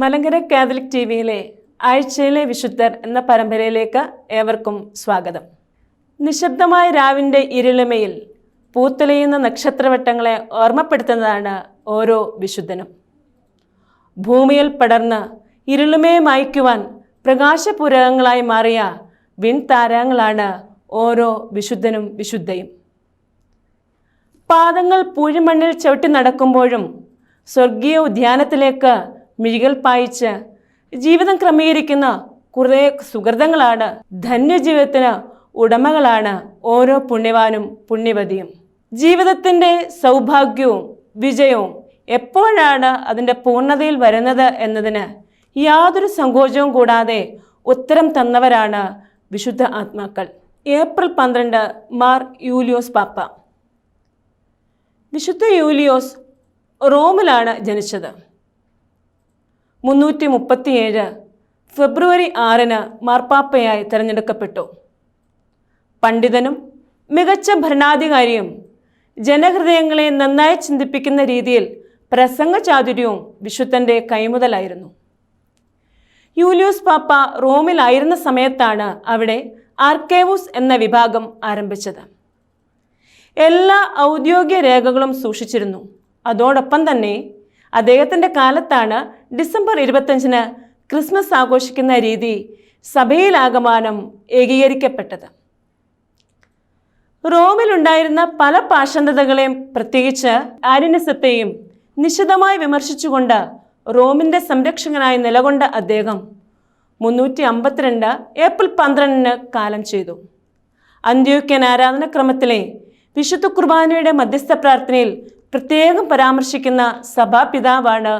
Malankara Catholic T വിയിലെ ആഴ്ചയിലെ വിശുദ്ധർ എന്ന പരമ്പരയിലേക്ക് ഏവർക്കും സ്വാഗതം. നിശബ്ദമായ രാവിന്റെ ഇരുളിമയിൽ പൂത്തെളിയുന്ന നക്ഷത്രവട്ടങ്ങളെ ഓർമ്മപ്പെടുത്തുന്നതാണ് ഓരോ വിശുദ്ധനും. ഭൂമിയിൽ പടർന്ന് ഇരുളിമയെ മായ്ക്കുവാൻ പ്രകാശപൂരകങ്ങളായി മാറിയ വിൺതാരങ്ങളാണ് ഓരോ വിശുദ്ധനും വിശുദ്ധയും. പാദങ്ങൾ പൂഴിമണ്ണിൽ ചവിട്ടി നടക്കുമ്പോഴും സ്വർഗീയ ഉദ്യാനത്തിലേക്ക് മിഴികൾ പായിച്ച് ജീവിതം ക്രമീകരിക്കുന്ന കുറേ സുഹൃതങ്ങളാണ്. ധന്യജീവിതത്തിന് ഉടമകളാണ് ഓരോ പുണ്യവാനും പുണ്യവതിയും. ജീവിതത്തിന്റെ സൗഭാഗ്യവും വിജയവും എപ്പോഴാണ് അതിന്റെ പൂർണതയിൽ വരുന്നത് എന്നതിന് യാതൊരു സങ്കോചവും കൂടാതെ ഉത്തരം തന്നവരാണ് വിശുദ്ധ ആത്മാക്കൾ. ഏപ്രിൽ പന്ത്രണ്ട് മാർ യൂലിയോസ് പാപ്പ. വിശുദ്ധ യൂലിയോസ് റോമിലാണ് ജനിച്ചത്. മുന്നൂറ്റി മുപ്പത്തിയേഴ് ഫെബ്രുവരി ആറിന് മാർപ്പാപ്പയായി തിരഞ്ഞെടുക്കപ്പെട്ടു. പണ്ഡിതനും മികച്ച ഭരണാധികാരിയും ജനഹൃദയങ്ങളെ നന്നായി ചിന്തിപ്പിക്കുന്ന രീതിയിൽ പ്രസംഗ ചാതുര്യവും വിശുദ്ധന്റെ കൈമുതലായിരുന്നു. യൂലിയോസ് പാപ്പ റോമിലായിരുന്ന സമയത്താണ് അവിടെ ആർക്കേവൂസ് എന്ന വിഭാഗം ആരംഭിച്ചത്. എല്ലാ ഔദ്യോഗിക രേഖകളും സൂക്ഷിച്ചിരുന്നു. അതോടൊപ്പം തന്നെ അദ്ദേഹത്തിന്റെ കാലത്താണ് ഡിസംബർ ഇരുപത്തഞ്ചിന് ക്രിസ്മസ് ആഘോഷിക്കുന്ന രീതി സഭയിലാകമാനം ഏകീകരിക്കപ്പെട്ടത്. റോമിലുണ്ടായിരുന്ന പല പാഷണ്ഡതകളെയും പ്രത്യേകിച്ച് ആര്യനിസത്തെയും നിശിതമായി വിമർശിച്ചുകൊണ്ട് റോമിന്റെ സംരക്ഷകനായി നിലകൊണ്ട അദ്ദേഹം മുന്നൂറ്റി അമ്പത്തിരണ്ട് ഏപ്രിൽ പന്ത്രണ്ടിന് കാലം ചെയ്തു. അന്ത്യോക്യൻ ആരാധനക്രമത്തിലെ വിശുദ്ധ കുർബാനയുടെ മധ്യസ്ഥ പ്രാർത്ഥനയിൽ പ്രത്യേകം പരാമർശിക്കുന്ന സഭാപിതാവാണ്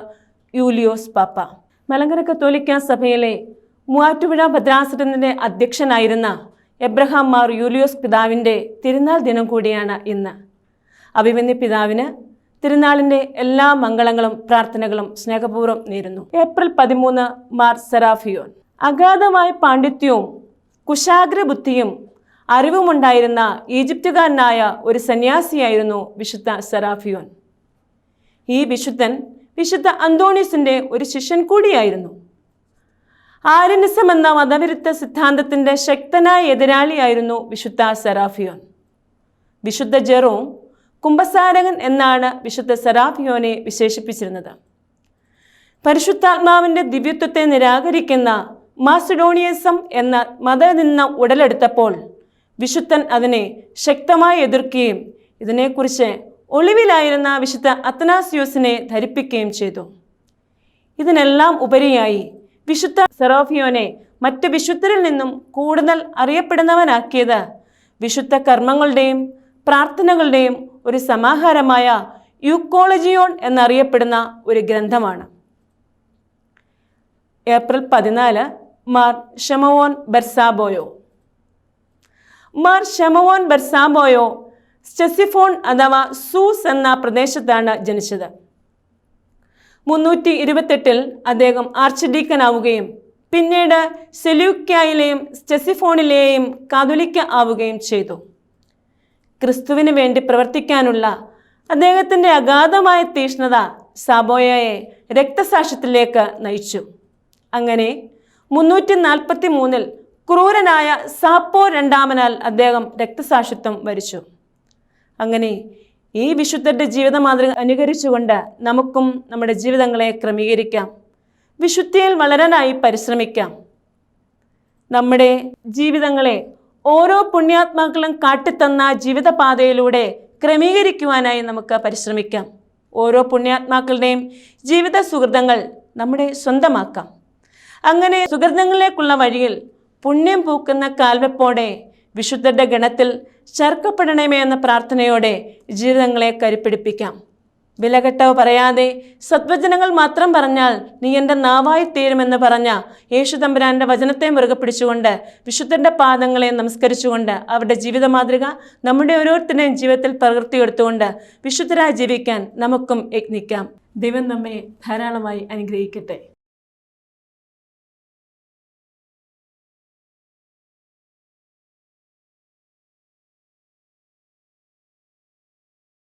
യൂലിയോസ് പാപ്പ. മലങ്കര കത്തോലിക്ക സഭയിലെ മൂവാറ്റുപുഴ ഭദ്രാസനത്തിന്റെ അധ്യക്ഷനായിരുന്ന എബ്രഹാം മാർ യൂലിയോസ് പിതാവിന്റെ തിരുനാൾ ദിനം കൂടിയാണ് ഇന്ന്. അഭിമന്യ പിതാവിന് തിരുനാളിന്റെ എല്ലാ മംഗളങ്ങളും പ്രാർത്ഥനകളും സ്നേഹപൂർവം നേരുന്നു. ഏപ്രിൽ പതിമൂന്ന് മാർ സെറാഫിയോൻ. അഗാധമായ പാണ്ഡിത്യവും കുശാഗ്ര കുശാഗ്രബുദ്ധിയും അറിവുമുണ്ടായിരുന്ന ഈജിപ്തുകാരനായ ഒരു സന്യാസിയായിരുന്നു വിശുദ്ധ സെറാഫിയോൻ. ഈ വിശുദ്ധൻ വിശുദ്ധ അന്തോണീസിന്റെ ഒരു ശിഷ്യൻ കൂടിയായിരുന്നു. ആര്യനിസം എന്ന മതവിരുദ്ധ സിദ്ധാന്തത്തിന്റെ ശക്തനായ എതിരാളിയായിരുന്നു വിശുദ്ധ സെറാഫിയോൻ. വിശുദ്ധ ജെറോം കുംഭസാരകൻ എന്നാണ് വിശുദ്ധ സെറാഫിയോനെ വിശേഷിപ്പിച്ചിരുന്നത്. പരിശുദ്ധാത്മാവിന്റെ ദിവ്യത്വത്തെ നിരാകരിക്കുന്ന മാസിഡോണിയസം എന്ന മതനിന്ദ ഉടലെടുത്തപ്പോൾ വിശുദ്ധൻ അതിനെ ശക്തമായി എതിർക്കുകയും ഇതിനെക്കുറിച്ച് ഒളിവിലായിരുന്ന വിശുദ്ധ അത്തനാസിയോസിനെ ധരിപ്പിക്കുകയും ചെയ്തു. ഇതിനെല്ലാം ഉപരിയായി വിശുദ്ധ സെറോഫിയോനെ മറ്റ് വിശുദ്ധരിൽ നിന്നും കൂടുതൽ അറിയപ്പെടുന്നവനാക്കിയത് വിശുദ്ധ കർമ്മങ്ങളുടെയും പ്രാർത്ഥനകളുടെയും ഒരു സമാഹാരമായ യൂക്കോളജിയോൺ എന്നറിയപ്പെടുന്ന ഒരു ഗ്രന്ഥമാണ്. ഏപ്രിൽ പതിനാല് മാർ ഷമവോൻ ബെർസാബോയോ. മാർ ഷമവോൻ ബെർസാബോയോ സ്റ്റെസിഫോൺ അഥവാ സൂസ് എന്ന പ്രദേശത്താണ് ജനിച്ചത്. മുന്നൂറ്റി ഇരുപത്തെട്ടിൽ അദ്ദേഹം ആർച്ച് ഡീക്കനാവുകയും പിന്നീട് സെലൂക്യായിലെയും സ്റ്റെസിഫോണിലെയും കാതുലിക്ക ആവുകയും ചെയ്തു. ക്രിസ്തുവിന് വേണ്ടി പ്രവർത്തിക്കാനുള്ള അദ്ദേഹത്തിന്റെ അഗാധമായ തീഷ്ണത സാബോയയെ രക്തസാക്ഷ്യത്തിലേക്ക് നയിച്ചു. അങ്ങനെ മുന്നൂറ്റി നാൽപ്പത്തി മൂന്നിൽ ക്രൂരനായ സാപ്പോ രണ്ടാമനാൽ അദ്ദേഹം രക്തസാക്ഷിത്വം വരിച്ചു. അങ്ങനെ ഈ വിശുദ്ധരുടെ ജീവിത മാതൃക അനുകരിച്ചുകൊണ്ട് നമുക്കും നമ്മുടെ ജീവിതങ്ങളെ ക്രമീകരിക്കാം. വിശുദ്ധിയിൽ വളരാനായി പരിശ്രമിക്കാം. നമ്മുടെ ജീവിതങ്ങളെ ഓരോ പുണ്യാത്മാക്കളും കാട്ടിത്തന്ന ജീവിതപാതയിലൂടെ ക്രമീകരിക്കുവാനായി നമുക്ക് പരിശ്രമിക്കാം. ഓരോ പുണ്യാത്മാക്കളുടെയും ജീവിത സുഹൃതങ്ങൾ നമ്മുടെ സ്വന്തമാക്കാം. അങ്ങനെ സുഹൃതങ്ങളിലേക്കുള്ള വഴിയിൽ പുണ്യം പൂക്കുന്ന കാൽവെപ്പോടെ വിശുദ്ധരുടെ ഗണത്തിൽ ചേർക്കപ്പെടണമേ എന്ന പ്രാർത്ഥനയോടെ ജീവിതങ്ങളെ കരുപ്പിടിപ്പിക്കാം. വിലകെട്ടവ് പറയാതെ സത്വജനങ്ങൾ മാത്രം പറഞ്ഞാൽ നീ എന്റെ നാവായി തീരുമെന്ന് പറഞ്ഞ യേശു തമ്പുരാന്റെ വചനത്തെ മുറുകെ പിടിച്ചുകൊണ്ട് വിശുദ്ധന്റെ പാദങ്ങളെ നമസ്കരിച്ചുകൊണ്ട് അവരുടെ ജീവിത മാതൃക നമ്മുടെ ഓരോരുത്തരുടെയും ജീവിതത്തിൽ പകർത്തിയെടുത്തുകൊണ്ട് വിശുദ്ധരായി ജീവിക്കാൻ നമുക്കും യത്നിക്കാം. ദൈവം നമ്മെ ധാരാളമായി അനുഗ്രഹിക്കട്ടെ.